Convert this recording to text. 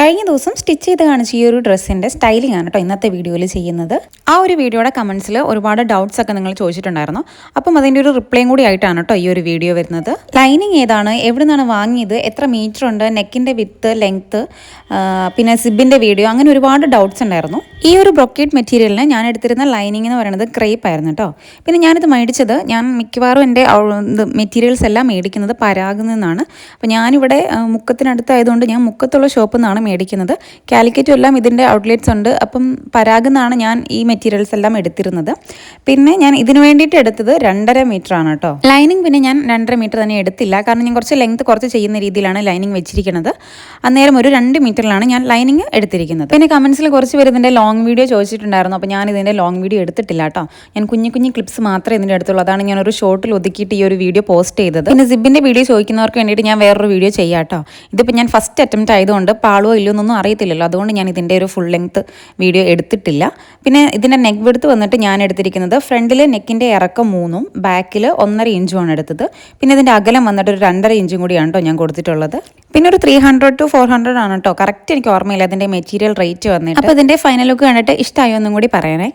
കഴിഞ്ഞ ദിവസം സ്റ്റിച്ച് ചെയ്ത് കാണിച്ച ഈ ഒരു ഡ്രസ്സിന്റെ സ്റ്റൈലിംഗ് ആണ് കേട്ടോ ഇന്നത്തെ വീഡിയോയിൽ ചെയ്യുന്നത്. ആ ഒരു വീഡിയോയുടെ കമൻസിൽ ഒരുപാട് ഡൗട്ട്സ് ഒക്കെ നിങ്ങൾ ചോദിച്ചിട്ടുണ്ടായിരുന്നു. അപ്പം അതിന്റെ ഒരു റിപ്ലൈയും കൂടി ആയിട്ടാണ് കേട്ടോ ഈ ഒരു വീഡിയോ വരുന്നത്. ലൈനിങ് ഏതാണ്? എവിടെ നിന്നാണ് വാങ്ങിയത്? എത്ര മീറ്റർ ഉണ്ട്? നെക്കിന്റെ വിത്ത് ലെങ്ത്ത് പിന്നെ സിബിന്റെ വീഡിയോ അങ്ങനെ ഒരുപാട് ഡൗട്ട്സ് ഉണ്ടായിരുന്നു. ഈ ഒരു ബ്രൊക്കേറ്റ് മെറ്റീരിയലിന് ഞാൻ എടുത്തിരുന്ന ലൈനിങ് എന്ന് പറയുന്നത് ക്രേപ്പ് ആയിരുന്നു കേട്ടോ പിന്നെ ഞാനിത് മേടിച്ചത് ഞാൻ മിക്കവാറും എന്റെ മെറ്റീരിയൽസ് എല്ലാം മേടിക്കുന്നത് പരാഗിൽ നിന്നാണ്. അപ്പോൾ ഞാനിവിടെ മുക്കത്തിനടുത്തായതുകൊണ്ട് ഞാൻ മുക്കത്തുള്ള ഷോപ്പിൽ നിന്നാണ് മേടിക്കുന്നത്. കാലിക്കറ്റും എല്ലാം ഇതിന്റെ ഔട്ട്ലെറ്റ്സ് ഉണ്ട്. അപ്പം പരാഗെന്നാണ് ഞാൻ ഈ മെറ്റീരിയൽസ് എല്ലാം എടുത്തിരുന്നത്. പിന്നെ ഞാൻ ഇതിന് വേണ്ടിയിട്ട് എടുത്തത് രണ്ടര മീറ്റർ ആണ് കേട്ടോ. ലൈനിങ് പിന്നെ ഞാൻ രണ്ടര മീറ്റർ തന്നെ എടുത്തില്ല. കാരണം ഞാൻ കുറച്ച് ലെങ്ത് കുറച്ച് ചെയ്യുന്ന രീതിയിലാണ് ലൈനിങ് വെച്ചിരിക്കുന്നത്. അന്നേരം ഒരു രണ്ട് മീറ്ററിലാണ് ഞാൻ ലൈനിങ് എടുത്തിരിക്കുന്നത്. പിന്നെ കമൻസിൽ കുറച്ച് പേര് ഇതിന്റെ ലോങ് വീഡിയോ ചോദിച്ചിട്ടുണ്ടായിരുന്നു. അപ്പോൾ ഞാൻ ഇതിന്റെ ലോങ് വീഡിയോ എടുത്തിട്ടില്ല കേട്ടോ. ഞാൻ കുഞ്ഞു കുഞ്ഞു ക്ലിപ്സ് മാത്രമേ ഇതിന്റെ എടുത്തുള്ളൂ അതാണ് ഞാൻ ഒരു ഷോർട്ടിൽ ഒതുക്കിയിട്ട് ഈ ഒരു വീഡിയോ പോസ്റ്റ് ചെയ്തത്. പിന്നെ സിബിന്റെ വീഡിയോ ചോദിക്കുന്നവർക്ക് വേണ്ടിയിട്ട് ഞാൻ വേറൊരു വീഡിയോ ചെയ്യാം കേട്ടോ. ഇതിപ്പോൾ ഞാൻ ഫസ്റ്റ് അറ്റംപ്റ്റ് ആയതുകൊണ്ട് പാളോ ഇല്ലയോ എന്നൊന്നും അറിയത്തില്ലല്ലോ. അതുകൊണ്ട് ഞാൻ ഇതിന്റെ ഒരു ഫുൾ ലെങ്ത് വീഡിയോ എടുത്തിട്ടില്ല. പിന്നെ ഇതിന്റെ നെക്ക് വെടുത്ത് വന്നിട്ട് ഞാൻ എടുത്തിരിക്കുന്നത് ഫ്രണ്ടിൽ നെക്കിന്റെ ഇറക്കം മൂന്നും ബാക്കിൽ ഒന്നര ഇഞ്ചുമാണ് എടുത്തത്. പിന്നെ ഇതിന്റെ അകലം വന്നിട്ട് ഒരു രണ്ടര ഇഞ്ചും കൂടിയാണ് കേട്ടോ ഞാൻ കൊടുത്തിട്ടുള്ളത്. പിന്നെ ഒരു three hundred two four hundred ആണ് കേട്ടോ കറക്റ്റ് എനിക്ക് ഓർമ്മയില്ല. അതിന്റെ മെറ്റീരിയൽ റേറ്റ് വന്നിട്ട്. അപ്പോൾ ഇതിന്റെ ഫൈനൽ ലുക്ക് കണ്ടിട്ട് ഇഷ്ടമായോ എന്നും കൂടി പറയണേ.